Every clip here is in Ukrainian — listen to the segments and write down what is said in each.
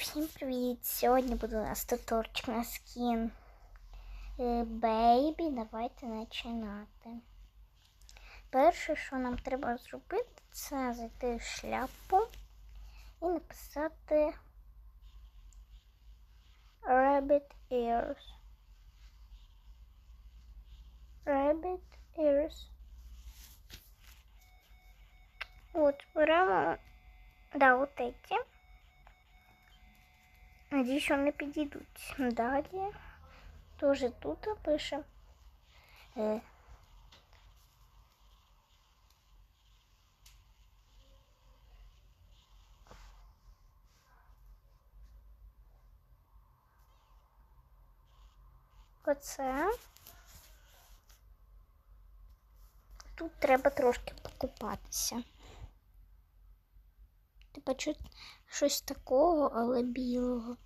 всім привіт! Сьогодні буде у нас туторчик на скін е, Бейбі. Давайте починати. Перше, що нам треба зробити, це зайти в шляпу і написати Rabbit Ears. Rabbit Ears. От, беремо, да, вот эти. Надіюсь, вони підійдуть. Далі теж тут пише. Е, Оце. Тут треба трошки покупатися. Типа щось такого, але білого.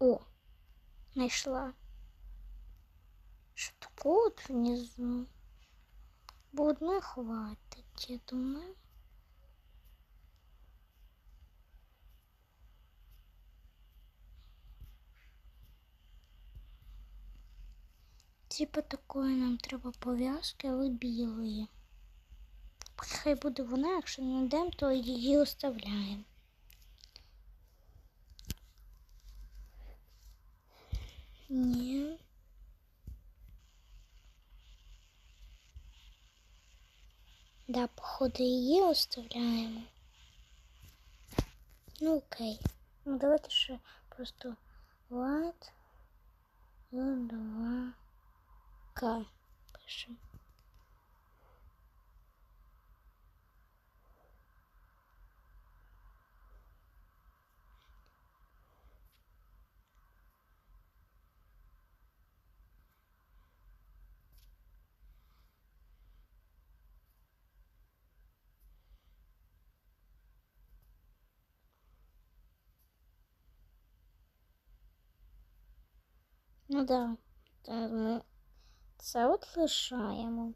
О, нашла. Что-то внизу. Бо одної хватить, я думаю. Типа такої нам треба пов'язки, але білої. Хай буде вона, якщо не йдемо, то її оставляємо. Ні. Да, походу її оставляємо. Ну окей. Ну давайте ще просто Влад 2 К пишемо. Ну да, Та ми це от лишаємо.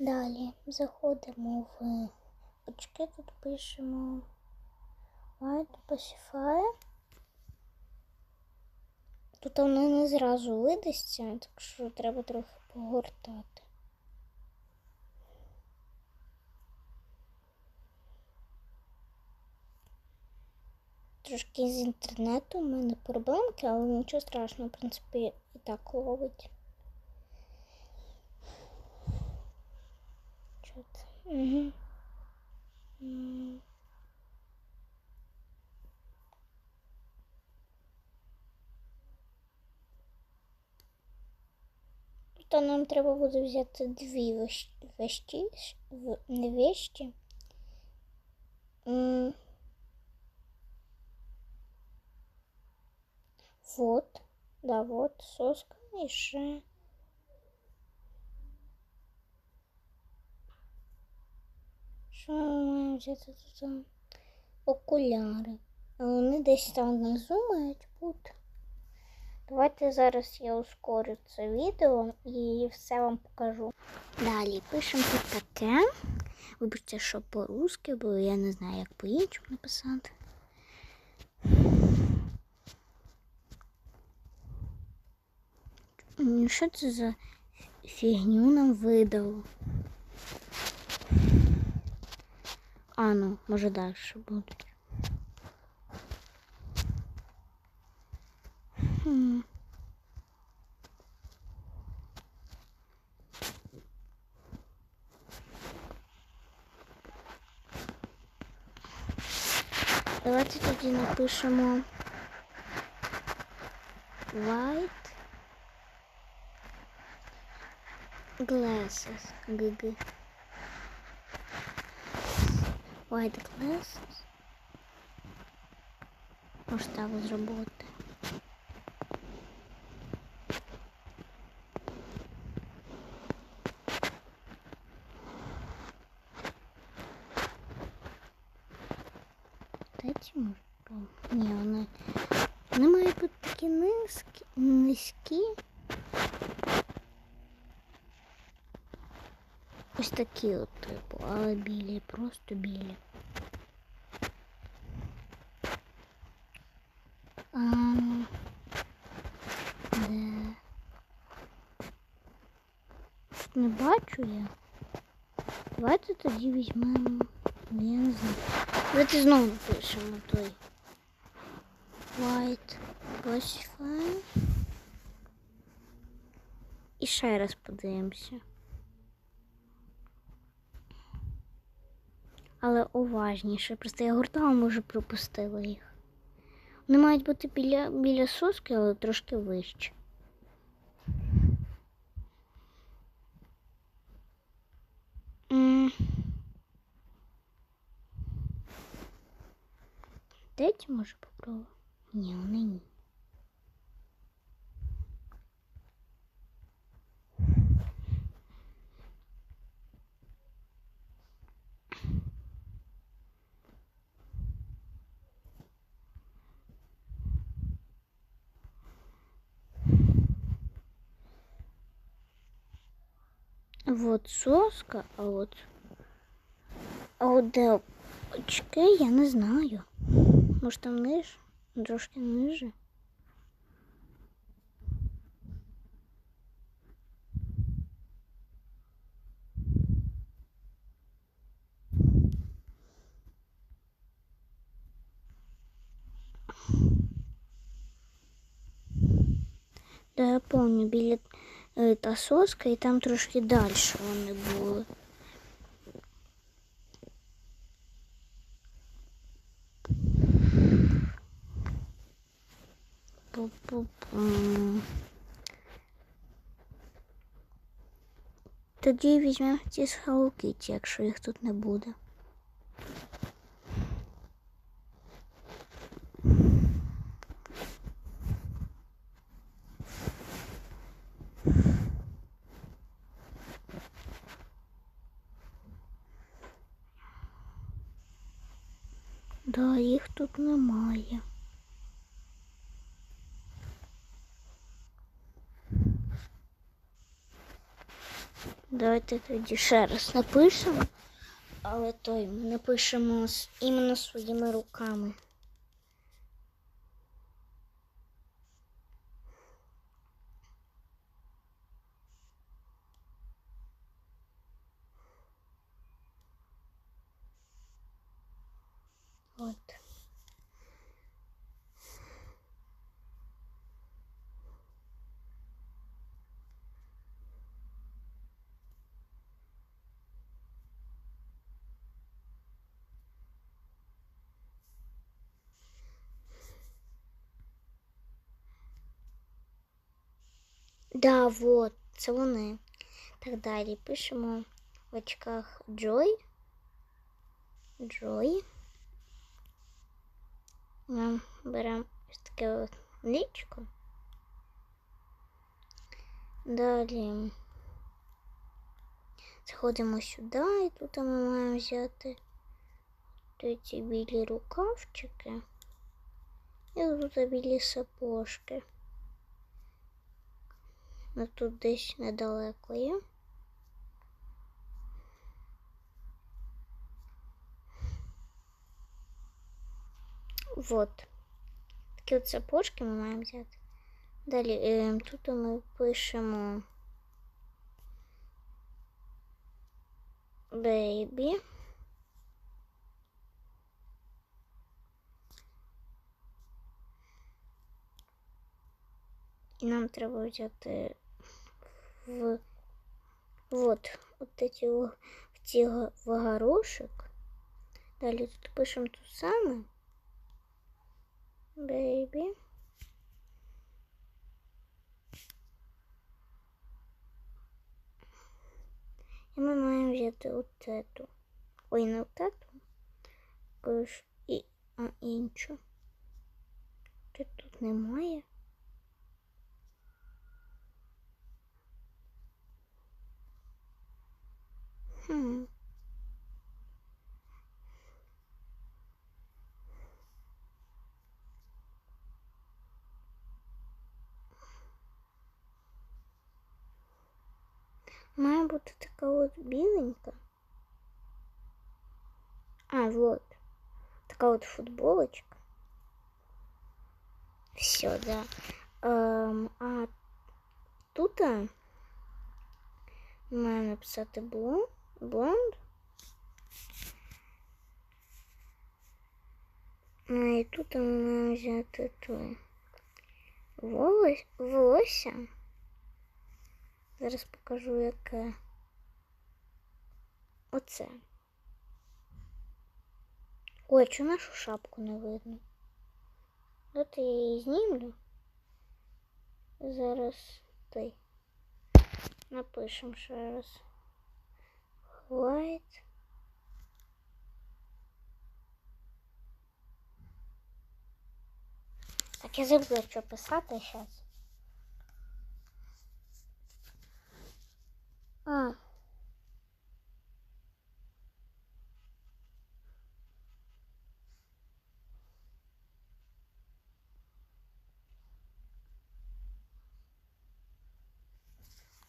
Далі заходимо в очки, тут пишемо White Pacifier. Тут воно не зразу видасться, так що треба трохи погортати. Трошки з інтернету у мене проблемки, але нічого страшного, в принципі, і так ловить. Що це? Угу. То нам треба буде взяти дві вещі, не вещі. Вот, да, вот соска і ще. Що ми маємо взяти тут? Окуляри. А вони десь там внизу мають бути. Давайте зараз я ускорю це відео і все вам покажу. Далі пишемо тут таке. Вибачте, що по-русски, бо я не знаю, як по-іншому написати. Що це за фігню нам видало? А, ну, може далі будуть. Хм. Давайте тоді напишемо white glasses. Why the glasses. Может, там из работы. Дайте может. Не, вони, На мои под такие носки. низькі Ось такі от типу, але білі, просто білі. А, де? Не бачу я. Давайте тоді візьмемо. Я не знаю. Давайте знову напишемо той. White Classify. І ще раз подивимося. Але уважніше. Просто я гуртала, може, пропустила їх. Вони мають бути біля, біля соски, але трошки вище. Деть, може, попробую. Ні, вони ні. Вот соска, а от. А от де очки, я не знаю. Може там ниж? Трошки ниже. Да, я помню, е, та соска і там трошки далі вони були. Пу-пу-пум. Тоді візьмемо ті з Hello Kitty, якщо їх тут не буде. Да, їх тут немає. Давайте тоді ще раз напишемо. Але той ми напишемо іменно своїми руками. От. Да, вот, це вони. Так далі пишемо в очках Joy. Joy. Ми беремо ось таке от лічко. Далі заходимо сюди і тут ми маємо взяти ці білі рукавчики і тут білі сапожки. Ну тут десь недалеко є. Вот. Такі от сапожки ми маємо взяти. Далі е, тут ми пишемо baby. І нам треба взяти в вот, от эти в ці га- в горошек. Далі тут пишемо ту саме. Baby. І ми маємо взяти от эту. Ой, не от эту. Пиш і а іншу. Чи тут немає? Хм. Має такая вот беленькая. А, вот. такая вот футболочка. Все, да. Ем, а тут э, має написати було. Блонд. А і тут має взяти то волос, волосся. Зараз покажу, яке. Оце. Ой, чого нашу шапку не видно? От я її знімлю. Зараз той. Напишемо ще раз. White. Так, я забула, що писати зараз. А.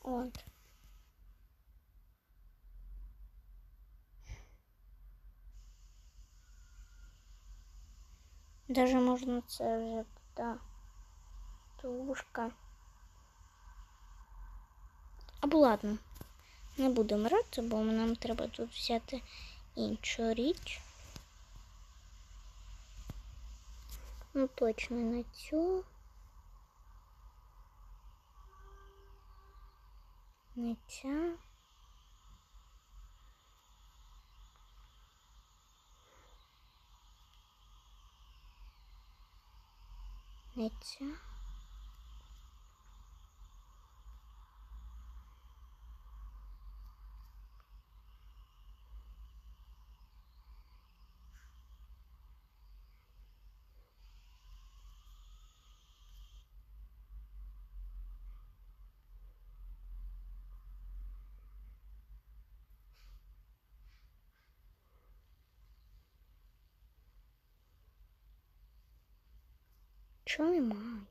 От. Даже можна це взяти, да. Тушка. Або ладно. Не будемо грати, бо нам треба тут взяти іншу річ. Ну, точно на цю. Не ця. Nece? Чого немає?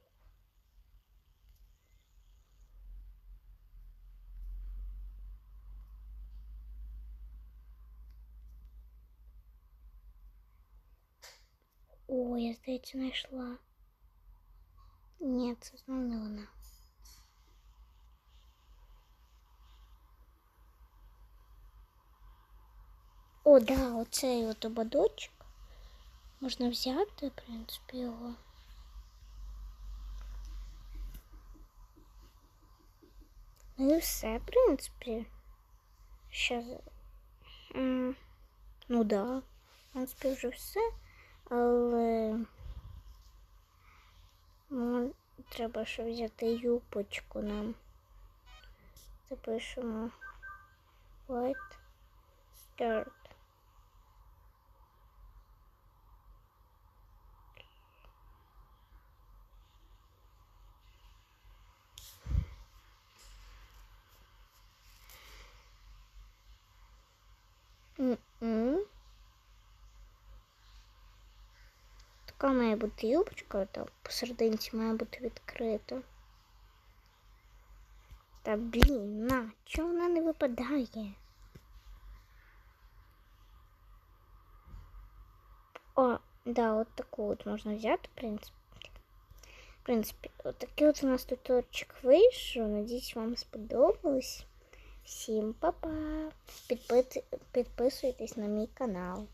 О, я, здається, знайшла. Ні, це знову не вона. О, да, оцей от ободочок. Можна взяти, в принципі, його. Ну і все, в принципі. Щас. Ну да. В принципі, вже все. Але треба ще взяти юбочку нам. Запишемо white skirt. М-м. Така має бути юбочка, та посерединці має бути відкрита. Та блін, на, чого вона не випадає? О, да, от таку от можна взяти, в принципі. В принципі, от от у нас туторчик вийшов. Надіюсь, вам сподобалось. Всім па-па! Підпи- Підписуйтесь на мій канал.